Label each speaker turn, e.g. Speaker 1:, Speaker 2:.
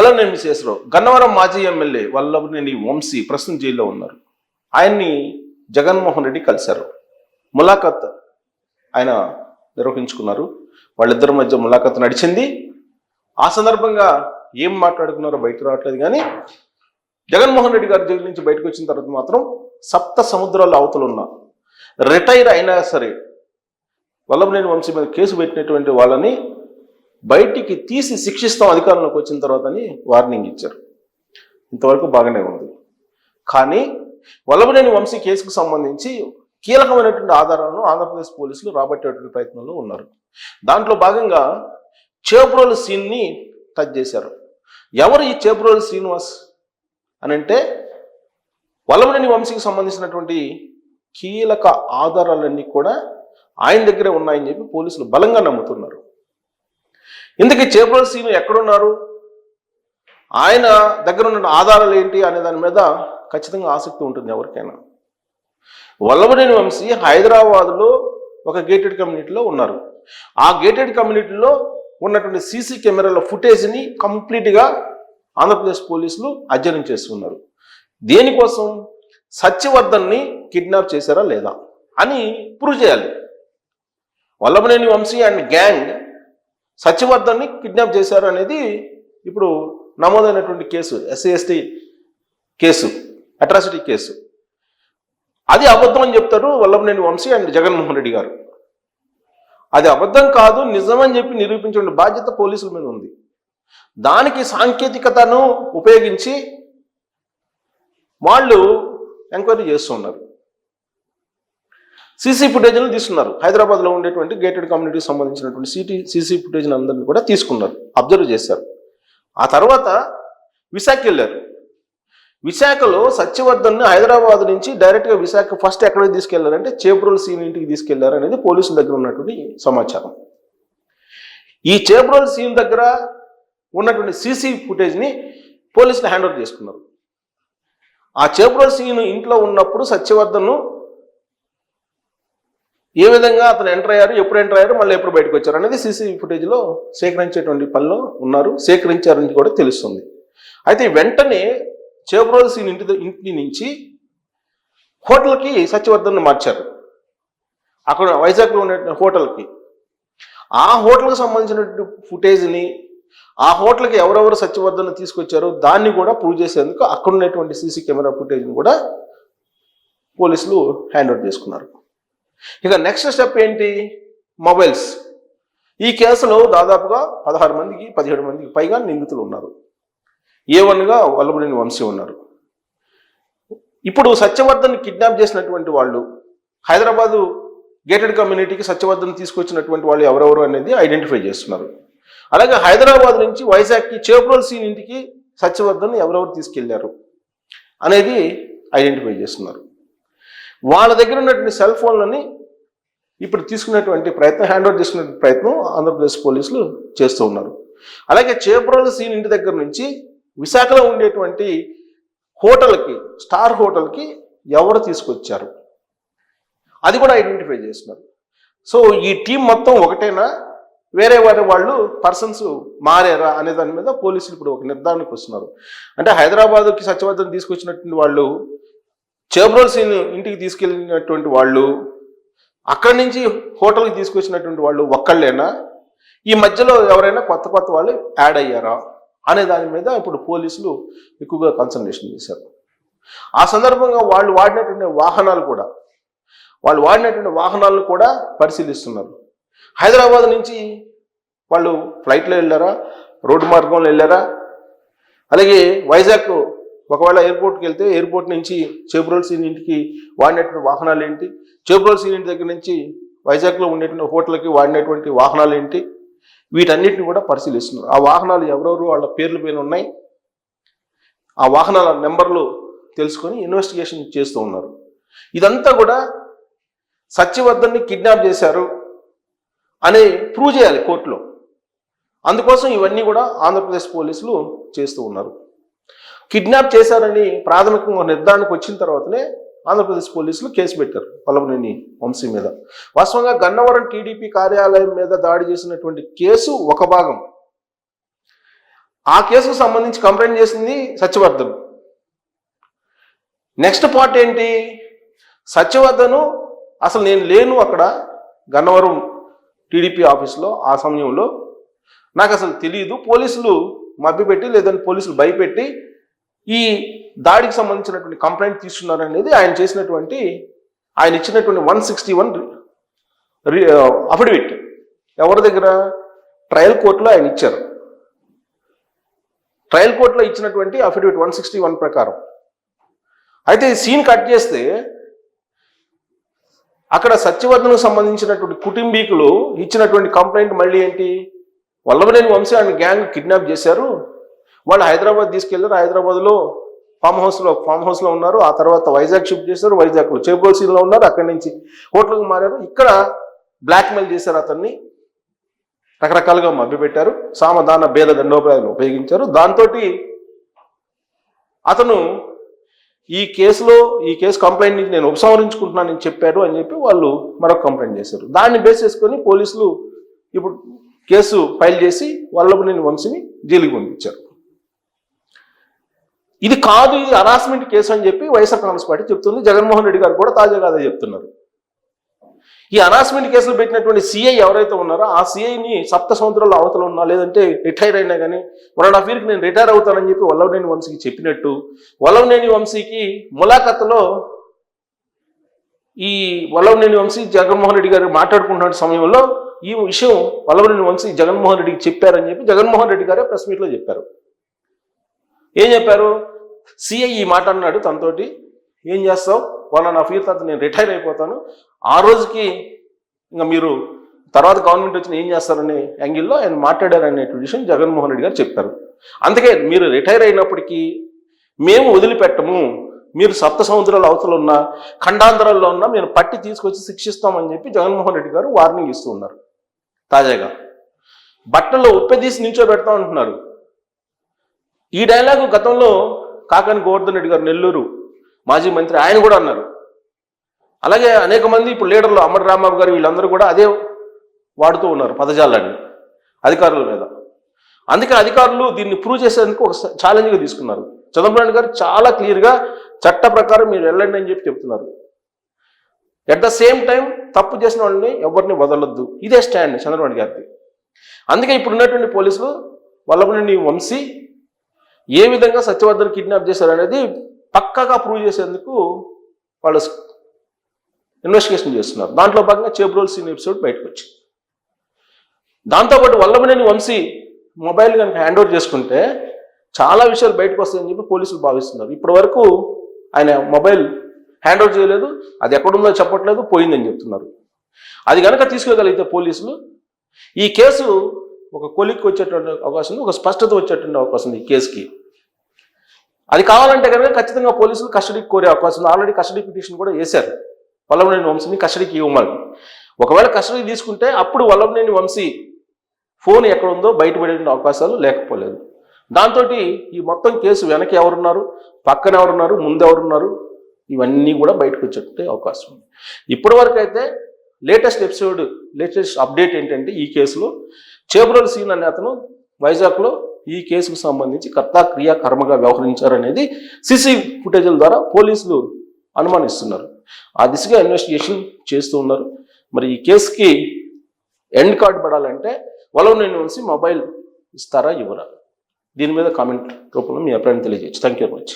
Speaker 1: Hello నేను విశేషరావు గన్నవరం మాజీ MLA Vallabhaneni Vamsi ప్రస్తుతం జైల్లో ఉన్నారు. ఆయన్ని జగన్మోహన్ రెడ్డి కలిశారు. ములాఖత్ ఆయన నిర్వహించుకున్నారు. వాళ్ళిద్దరి మధ్య ములాఖత్ నడిచింది. ఆ సందర్భంగా ఏం మాట్లాడుకున్నారో బయట రావట్లేదు కానీ జగన్మోహన్ రెడ్డి గారు జైలు నుంచి బయటకు వచ్చిన తర్వాత మాత్రం సప్త సముద్రాల అవతలు ఉన్న రిటైర్ అయినా సరే వల్లభనేని వంశీ మీద కేసు పెట్టినటువంటి వాళ్ళని బయటికి తీసి శిక్షిస్తాం అధికారంలోకి వచ్చిన తర్వాత అని వార్నింగ్ ఇచ్చారు. ఇంతవరకు బాగానే ఉంది. కానీ వల్లభనేని వంశీ కేసుకు సంబంధించి కీలకమైనటువంటి ఆధారాలను ఆంధ్రప్రదేశ్ పోలీసులు రాబట్టేటువంటి ప్రయత్నంలో ఉన్నారు. దాంట్లో భాగంగా చేబ్రోలు సీన్ని టచ్ చేశారు. ఎవరు ఈ చేబ్రోలు శ్రీనివాస్ అని అంటే వల్లభనేని వంశీకి సంబంధించినటువంటి కీలక ఆధారాలన్నీ కూడా ఆయన దగ్గరే ఉన్నాయని చెప్పి పోలీసులు బలంగా నమ్ముతున్నారు. ఇందుకే చేపల సీను ఎక్కడున్నారు? ఆయన దగ్గర ఉన్న ఆధారాలు ఏంటి అనే దాని మీద ఖచ్చితంగా ఆసక్తి ఉంటుంది ఎవరికైనా. వల్లభనేని వంశీ హైదరాబాద్లో ఒక గేటెడ్ కమ్యూనిటీలో ఉన్నారు. ఆ గేటెడ్ కమ్యూనిటీలో ఉన్నటువంటి సీసీ కెమెరాల ఫుటేజ్ని కంప్లీట్గా ఆంధ్రప్రదేశ్ పోలీసులు అధ్యయనం చేస్తున్నారు. దేనికోసం? సత్యవర్ధన్ని కిడ్నాప్ చేశారా లేదా? అని ప్రూవ్ చేయాలి. వల్లభనేని వంశీ అండ్ గ్యాంగ్ సత్యవర్ధన్ని కిడ్నాప్ చేశారు అనేది ఇప్పుడు నమోదైనటువంటి case SC ST case atrocity case. అది అబద్ధం అని చెప్తారు వల్లభనేని వంశీ అండ్ జగన్మోహన్ రెడ్డి గారు. అది అబద్ధం కాదు నిజమని చెప్పి నిరూపించే బాధ్యత పోలీసుల మీద ఉంది. దానికి సాంకేతికతను ఉపయోగించి వాళ్ళు ఎంక్వైరీ చేస్తున్నారు సీసీ ఫుటేజ్ని తీసుకున్నారు. హైదరాబాద్లో ఉండేటువంటి గేటెడ్ కమ్యూనిటీకి సంబంధించినటువంటి సిటీ సీసీ ఫుటేజ్ని అందరిని కూడా తీసుకున్నారు. అబ్జర్వ్ చేశారు. ఆ తర్వాత విశాఖ వెళ్ళారు. విశాఖలో సత్యవర్ధన్ని హైదరాబాద్ నుంచి డైరెక్ట్గా విశాఖ ఫస్ట్ ఎక్కడికి తీసుకెళ్ళారంటే చేబ్రోల్ సీన్ ఇంటికి తీసుకెళ్ళారు అనేది పోలీసుల దగ్గర ఉన్నటువంటి సమాచారం. ఈ చేబ్రోల్ సీన్ దగ్గర ఉన్నటువంటి సీసీ ఫుటేజ్ని పోలీసులు హ్యాండ్ ఓవర్ చేసుకున్నారు. ఆ చేబ్రోల్ సీన్ ఇంట్లో ఉన్నప్పుడు సత్యవర్ధన్ను ఏ విధంగా అతను ఎంటర్ అయ్యారు ఎప్పుడు ఎంటర్ అయ్యారు మళ్ళీ ఎప్పుడు బయటకు వచ్చారు అనేది సీసీ ఫుటేజ్లో సేకరించేటువంటి పనిలో ఉన్నారు సేకరించారని కూడా తెలుస్తుంది. అయితే వెంటనే చేబ్రోల్ సీన్ ఇంటి ఇంటి నుంచి హోటల్కి సత్యవర్ధన్ మార్చారు. అక్కడ వైజాగ్లో ఉండే హోటల్కి. ఆ హోటల్కి సంబంధించినటువంటి ఫుటేజ్ని ఆ హోటల్కి ఎవరెవరు సత్యవర్ధన్ తీసుకొచ్చారో దాన్ని కూడా ప్రూవ్ చేసేందుకు అక్కడ ఉన్నటువంటి సీసీ కెమెరా ఫుటేజ్ని కూడా పోలీసులు హ్యాండ్ అవుట్ చేసుకున్నారు. ఇక నెక్స్ట్ స్టెప్ ఏంటి? మొబైల్స్ ఈ కేసులో దాదాపుగా పదహారు మందికి పదిహేడు మందికి పైగా నిందితులు ఉన్నారు. ఏ వన్గా వల్లభనేని వంశీ ఉన్నారు. ఇప్పుడు సత్యవర్ధన్ కిడ్నాప్ చేసినటువంటి వాళ్ళు హైదరాబాదు గేటెడ్ కమ్యూనిటీకి సత్యవర్ధన్ తీసుకొచ్చినటువంటి వాళ్ళు ఎవరెవరు అనేది ఐడెంటిఫై చేస్తున్నారు. అలాగే హైదరాబాద్ నుంచి వైజాగ్కి చేబ్రోల్ సీన్ ఇంటికి సత్యవర్ధన్ ఎవరెవరు తీసుకెళ్ళారు అనేది ఐడెంటిఫై చేస్తున్నారు. వాళ్ళ దగ్గర ఉన్నటువంటి సెల్ ఫోన్లని ఇప్పుడు తీసుకునేటువంటి ప్రయత్నం హ్యాండ్ ఓవర్ చేసుకునే ప్రయత్నం ఆంధ్రప్రదేశ్ పోలీసులు చేస్తూ ఉన్నారు. అలాగే చేబ్రోల్ సీన్ ఇంటి దగ్గర నుంచి విశాఖలో ఉండేటువంటి హోటల్కి స్టార్ హోటల్కి ఎవరు తీసుకొచ్చారు? అది కూడా ఐడెంటిఫై చేస్తున్నారు. సో ఈ టీం మొత్తం ఒకటేనా? వేరే వేరే వాళ్ళు పర్సన్స్ మారారా అనే దాని మీద పోలీసులు ఇప్పుడు ఒక నిర్ధారణకు వస్తున్నారు. అంటే హైదరాబాద్కి సత్యవర్ధన్ తీసుకొచ్చినటువంటి వాళ్ళు చేబ్రోల్సీని ఇంటికి తీసుకెళ్ళినటువంటి వాళ్ళు అక్కడి నుంచి హోటల్కి తీసుకొచ్చినటువంటి వాళ్ళు ఒక్కళ్ళేనా? ఈ మధ్యలో ఎవరైనా కొత్త కొత్త వాళ్ళు యాడ్ అయ్యారా? అనే దాని మీద ఇప్పుడు పోలీసులు ఎక్కువగా కాన్సన్ట్రేషన్ చేశారు. ఆ సందర్భంగా వాళ్ళు వాడినటువంటి వాహనాలు కూడా వాళ్ళు వాడినటువంటి వాహనాలను కూడా పరిశీలిస్తున్నారు. హైదరాబాద్ నుంచి వాళ్ళు ఫ్లైట్లో వెళ్ళారా? రోడ్డు మార్గంలో వెళ్ళారా? అలాగే వైజాగ్ ఒకవేళ ఎయిర్పోర్ట్కి వెళ్తే ఎయిర్పోర్ట్ నుంచి చేబ్రోల్ సీన్ ఇంటికి వాడినటువంటి వాహనాలు ఏంటి? చేబ్రోల్ సీన్ ఇంటి దగ్గర నుంచి వైజాగ్లో ఉండేటువంటి హోటల్కి వాడినటువంటి వాహనాలు ఏంటి? వీటన్నిటిని కూడా పరిశీలిస్తున్నారు. ఆ వాహనాలు ఎవరెవరు వాళ్ళ పేర్ల పైన ఉన్నాయి? ఆ వాహనాల నెంబర్లు తెలుసుకొని ఇన్వెస్టిగేషన్ చేస్తూ ఉన్నారు. ఇదంతా కూడా సత్యవర్ధన్ని కిడ్నాప్ చేశారు అని ప్రూవ్ చేయాలి కోర్టులో. అందుకోసం ఇవన్నీ కూడా ఆంధ్రప్రదేశ్ పోలీసులు చేస్తూ ఉన్నారు. కిడ్నాప్ చేశారని ప్రాథమికంగా నిర్ధారణకు వచ్చిన తర్వాతనే ఆంధ్రప్రదేశ్ పోలీసులు కేసు పెట్టారు పల్లవనేని వంశీ మీద. వాస్తవంగా గన్నవరం టీడీపీ కార్యాలయం మీద దాడి చేసినటువంటి కేసు ఒక భాగం. ఆ కేసుకు సంబంధించి కంప్లైంట్ చేసింది సత్యవర్ధన్. నెక్స్ట్ పార్ట్ ఏంటి? సత్యవర్ధను అసలు నేను లేను అక్కడ గన్నవరం టీడీపీ ఆఫీస్లో ఆ సమయంలో. నాకు అసలు తెలియదు పోలీసులు మభ్యపెట్టి లేదంటే పోలీసులు భయపెట్టి ఈ దాడికి సంబంధించినటువంటి కంప్లైంట్ తీసుకున్నారు అనేది ఆయన చేసినటువంటి ఆయన ఇచ్చినటువంటి వన్ సిక్స్టీ వన్ అఫిడవిట్ ఎవరి దగ్గర? ట్రయల్ కోర్టులో ఆయన ఇచ్చారు. ట్రయల్ కోర్టులో ఇచ్చినటువంటి అఫిడవిట్ వన్ సిక్స్టీ వన్ ప్రకారం. అయితే ఈ సీన్ కట్ చేస్తే అక్కడ సత్యవర్ధనకు సంబంధించినటువంటి కుటుంబీకులు ఇచ్చినటువంటి కంప్లైంట్ మళ్ళీ ఏంటి? వల్లభనేని వంశీ ఆయన గ్యాంగ్ కిడ్నాప్ చేశారు. వాళ్ళు హైదరాబాద్ తీసుకెళ్ళారు హైదరాబాద్లో ఫామ్ హౌస్లో ఫామ్ హౌస్లో ఉన్నారు. ఆ తర్వాత వైజాగ్ షిఫ్ట్ చేశారు. వైజాగ్లో చేపోల్సీలో ఉన్నారు. అక్కడి నుంచి హోటల్కి మారారు. ఇక్కడ బ్లాక్మెయిల్ చేశారు అతన్ని. రకరకాలుగా మభ్యపెట్టారు సామధాన భేద దండోపాయాలు ఉపయోగించారు. దాంతో అతను ఈ కేసులో ఈ కేసు కంప్లైంట్ నుంచి నేను ఉపసంహరించుకుంటున్నానని చెప్పాడు అని చెప్పి వాళ్ళు మరొక కంప్లైంట్ చేశారు. దాన్ని బేస్ చేసుకొని పోలీసులు ఇప్పుడు కేసు ఫైల్ చేసి వల్లభనేని వంశీని జైలుకి పంపించారు. ఇది కాదు ఇది హరాస్మెంట్ కేసు అని చెప్పి వైఎస్ఆర్ కాంగ్రెస్ పార్టీ చెప్తుంది. జగన్మోహన్ రెడ్డి గారు కూడా తాజాగా అదే చెప్తున్నారు. ఈ హరాస్మెంట్ కేసులు పెట్టినటువంటి సిఐ ఎవరైతే ఉన్నారో ఆ సిఐని సప్త సంవత్సరాల అవతల ఉన్నా లేదంటే రిటైర్ అయినా కానీ వన్ ఆఫ్ ఇయర్కి నేను రిటైర్ అవుతానని చెప్పి వల్లవనేని వంశీకి చెప్పినట్టు వల్లవనేని వంశీకి ములాఖత్లో ఈ వల్లవనేని వంశీ జగన్మోహన్ రెడ్డి గారు మాట్లాడుకుంటున్న సమయంలో ఈ విషయం వల్లవనేని వంశీ జగన్మోహన్ రెడ్డికి చెప్పారని చెప్పి జగన్మోహన్ రెడ్డి గారే ప్రెస్ మీట్లో చెప్పారు. ఏం చెప్పారు? సిఐ ఈ మాట అన్నాడు తనతోటి. ఏం చేస్తావు? వన్ అండ్ హాఫ్ ఇయర్ తర్వాత నేను రిటైర్ అయిపోతాను. ఆ రోజుకి ఇంకా మీరు తర్వాత గవర్నమెంట్ వచ్చిన ఏం చేస్తారనే యాంగిల్లో ఆయన మాట్లాడారు విషయం జగన్మోహన్ రెడ్డి గారు చెప్పారు. అందుకే మీరు రిటైర్ అయినప్పటికీ మేము వదిలిపెట్టము. మీరు సప్త సముద్రాల అవతల ఉన్నా ఖండాంధ్రాల్లో ఉన్న మేము పట్టి తీసుకొచ్చి శిక్షిస్తామని చెప్పి జగన్మోహన్ రెడ్డి గారు వార్నింగ్ ఇస్తూ ఉన్నారు. తాజాగా బట్టల్లో ఉప్పెదీసి నిల్చో పెడతా ఈ డైలాగు గతంలో కాకాని గోవర్ధన్ రెడ్డి గారు నెల్లూరు మాజీ మంత్రి ఆయన కూడా అన్నారు. అలాగే అనేక మంది ఇప్పుడు లీడర్లు అమ్మడి రాంబాబు గారు వీళ్ళందరూ కూడా అదే వాడుతూ ఉన్నారు పదజాలాన్ని అధికారుల మీద. అందుకే అధికారులు దీన్ని ప్రూవ్ చేసేందుకు ఒక ఛాలెంజ్గా తీసుకున్నారు. చంద్రబాబు నాయుడు గారు చాలా క్లియర్గా చట్ట ప్రకారం మీరు వెళ్ళండి అని చెప్పి చెప్తున్నారు. ఎట్ ద సేమ్ టైం తప్పు చేసిన వాళ్ళని ఎవరిని వదలొద్దు. ఇదే స్టాండ్ చంద్రబాబు గారిది. అందుకే ఇప్పుడు ఉన్నటువంటి పోలీసులు వల్లభనేని వంశీ ఏ విధంగా సత్యవర్ధన్ కిడ్నాప్ చేశారు అనేది పక్కాగా ప్రూవ్ చేసేందుకు వాళ్ళు ఇన్వెస్టిగేషన్ చేస్తున్నారు. దాంట్లో భాగంగా చేబ్రోల్ సీన్ ఎపిసోడ్ బయటకు వచ్చింది. దాంతోపాటు వల్లభనేని వంశీ మొబైల్ కనుక హ్యాండ్ ఓవర్ చేసుకుంటే చాలా విషయాలు బయటకు వస్తాయని చెప్పి పోలీసులు భావిస్తున్నారు. ఇప్పటి వరకు ఆయన మొబైల్ హ్యాండ్ ఓవర్ చేయలేదు అది ఎక్కడుందో చెప్పట్లేదు పోయిందని చెప్తున్నారు. అది కనుక తీసుకోగలిగితే పోలీసులు ఈ కేసు ఒక కొలిక్కి వచ్చేటువంటి అవకాశం ఉంది ఒక స్పష్టత వచ్చేటువంటి అవకాశం ఉంది ఈ కేసుకి. అది కావాలంటే కనుక ఖచ్చితంగా పోలీసులు కస్టడీకి కోరే అవకాశం ఉంది. ఆల్రెడీ కస్టడీ పిటిషన్ కూడా వేశారు. వల్లభనేని వంశీని కస్టడీకి ఇవ్వమని. ఒకవేళ కస్టడీ తీసుకుంటే అప్పుడు వల్లభనేని వంశీ ఫోన్ ఎక్కడ ఉందో బయటపడే అవకాశాలు లేకపోలేదు. దాంతో ఈ మొత్తం కేసు వెనక ఎవరున్నారు? పక్కన ఎవరున్నారు? ముందు ఎవరున్నారు? ఇవన్నీ కూడా బయటకు వచ్చే అవకాశం ఉంది. ఇప్పటి వరకు అయితే లేటెస్ట్ ఎపిసోడ్ లేటెస్ట్ అప్డేట్ ఏంటంటే ఈ కేసులో చేబ్రోల్ సీన్ అనే అతను వైజాగ్లో ఈ కేసుకు సంబంధించి కర్త క్రియా కర్మగా వ్యవహరించారనేది సిసి ఫుటేజ్ల ద్వారా పోలీసులు అనుమానిస్తున్నారు. ఆ దిశగా ఇన్వెస్టిగేషన్ చేస్తూ ఉన్నారు. మరి ఈ కేసుకి ఎండ్ కార్డ్ పడాలంటే వలవనేని వంశీ మొబైల్ ఇస్తారా ఇవ్వరా? దీని మీద కామెంట్ రూపంలో మీ అభిప్రాయం తెలియజేయచ్చు. Thank you very much